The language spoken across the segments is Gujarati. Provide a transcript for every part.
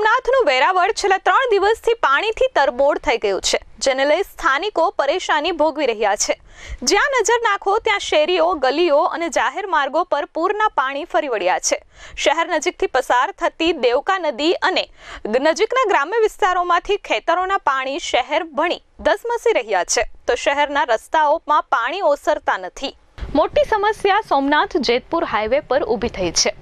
સોમનાથનું વેરાવળ છેલ્લા ત્રણ દિવસથી પાણીથી તરબોળ થઈ ગયું છે, જેને લઈ સ્થાનિકો પરેશાની ભોગવી રહ્યા છે. જ્યાં નજર નાખો, ત્યાં શેરીઓ, ગલીઓ અને જાહેર માર્ગો પર પૂરના પાણી ફરી વળ્યા છે. શહેર નજીકથી પસાર થતી દેવકા નદી અને નજીકના ગ્રામ્ય વિસ્તારોમાંથી ખેતરોના પાણી શહેર ભણી ધસમસી રહ્યા છે. તો શહેરના રસ્તાઓમાં પાણી ઓસરતા નથી. મોટી સમસ્યા સોમનાથ જેતપુર હાઈવે પર ઊભી થઈ છે.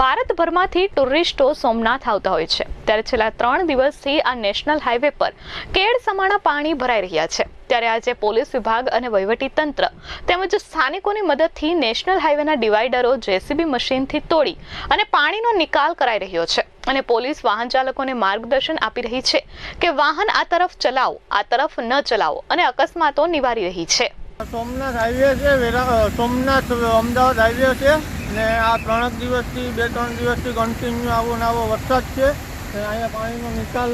ભારતભરમાંથી ટુરિસ્ટો સોમનાથ આવતા હોય છે. ત્યારે છેલ્લા ત્રણ દિવસથી આ નેશનલ હાઈવે પર કેડ સમાણા પાણી ભરાઈ રહ્યા છે. ત્યારે આજે પોલીસ વિભાગ અને વહીવટી તંત્ર તેમજ સ્થાનિકોની મદદથી નેશનલ હાઈવેના ડિવાઈડરો જેસીબી મશીનથી તોડી અને પાણીનો નિકાલ કરાઈ રહ્યો છે. અને પોલીસ વાહન ચાલકોને માર્ગદર્શન આપી રહી છે કે વાહન આ તરફ ચલાવો, આ તરફ ન ચલાવો અને અકસ્માતો નિવારી રહી છે. સોમનાથ હાઈવે છે સોમનાથ અમદાવાદ હાઈવે છે ને આ ત્રણ દિવસથી, બે, ત્રણ દિવસથી કન્ટિન્યુ આવો ને આવો વરસાદ છે અહીંયા પાણીનો નિકાલ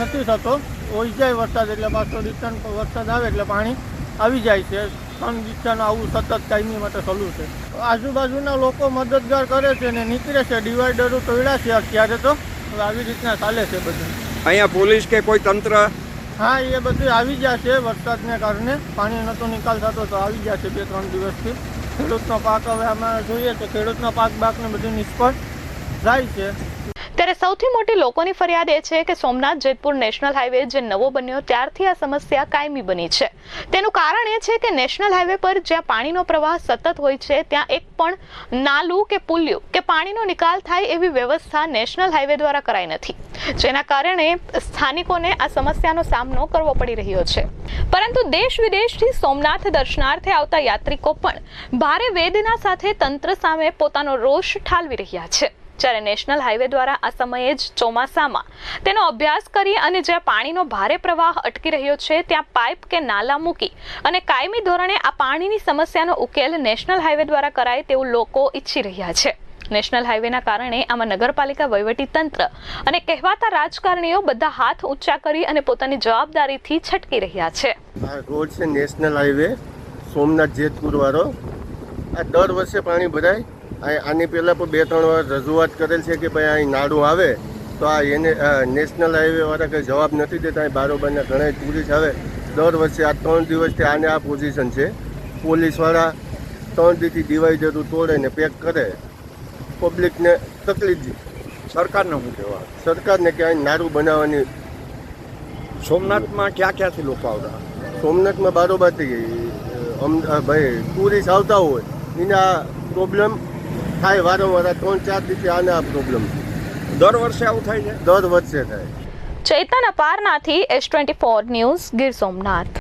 નથી થતો. ઓઈ જાય વરસાદ એટલે પાછો રિટર્ન વરસાદ આવે એટલે પાણી આવી જાય છે. ત્રણ દિવસનું આવું સતત કાયમી માટે ચાલુ છે. આજુબાજુના લોકો મદદગાર કરે છે ને નીકળે છે. ડિવાઈડરો તોડ્યા છે અત્યારે તો. આવી રીતના ચાલે છે બધું. અહીંયા પોલીસ કે કોઈ તંત્ર હા, એ બધું આવી ગયા છે વરસાદને કારણે. પાણીનો નહોતો નિકાલ થતો તો આવી ગયા છે બે ત્રણ દિવસથી. ખેડૂતનો પાક હવે આમાં જોઈએ તો ખેડૂતનો પાક બાકને બધું નિષ્ફળ જાય છે. ત્યારે સૌથી મોટી લોકોની ફરિયાદ એ છે કે સોમનાથ જેતપુર નેશનલ હાઈવે જે નવો બન્યો ત્યારથી આ સમસ્યા કાયમી બની છે. તેનું કારણ એ છે કે નેશનલ હાઈવે પર જ્યાં પાણીનો પ્રવાહ સતત હોય છે, ત્યાં એક પણ નાલું કે પુલ્યું કે પાણીનો નિકાલ થાય એવી વ્યવસ્થા નેશનલ હાઈવે દ્વારા કરાઈ નથી. જેના કારણે સ્થાનિકોને આ સમસ્યાનો સામનો કરવો પડી રહ્યો છે. પરંતુ દેશ વિદેશથી સોમનાથ દર્શનાર્થે આવતા યાત્રિકો પણ ભારે વેદના સાથે તંત્ર સામે પોતાનો રોષ ઠાલવી રહ્યા છે. જ્યારે નેશનલ હાઈવે દ્વારા આ સમયે જ ચોમાસામાં તેનો અભ્યાસ કરી અને જ્યાં પાણીનો ભારે પ્રવાહ અટકી રહ્યો છે, ત્યાં પાઇપ કે નાલા મૂકી અને કાયમી ધોરણે આ પાણીની સમસ્યાનો ઉકેલ નેશનલ હાઈવે દ્વારા કરાય તેવું લોકો ઈચ્છી રહ્યા છે. નેશનલ હાઈવેના કારણે આમાં નગરપાલિકા, વહીવટી તંત્ર અને કહેવાતા રાજકારણીઓ બધા હાથ ઊંચા કરી અને પોતાની જવાબદારીથી છટકી રહ્યા છે. આ રોડ છે નેશનલ હાઈવે, સોમનાથ જેતપુર વાળો. આ દર વર્ષે પાણી ભરાય આની પહેલાં પણ બે ત્રણ વાર રજૂઆત કરેલ છે કે ભાઈ અહીં નાડું આવે તો આ એને નેશનલ હાઈવેવાળા કંઈ જવાબ નથી દેતા અહીં બારોબારના ઘણા ટુરિસ્ટ આવે. દર વર્ષે આ ત્રણ દિવસથી આને આ પોઝિશન છે. પોલીસવાળા ત્રણ દીથી ડિવાઈડરું તોડે ને પેક કરે. પબ્લિકને તકલીફ સરકારને શું કહેવા? સરકારને કે અહીં નાડું બનાવવાની. સોમનાથમાં ક્યાં ક્યાંથી લોકો આવતા? સોમનાથમાં બારોબારથી ભાઈ ટુરિસ્ટ આવતા હોય. એના પ્રોબ્લેમ થાય વારંવાર ત્રણ ચાર દિવસે આને આ પ્રોબ્લેમ દર વર્ષે આવું થાય છે? દર વર્ષે થાય. Chetan અપારનાથી S twenty four news Gir Somnath.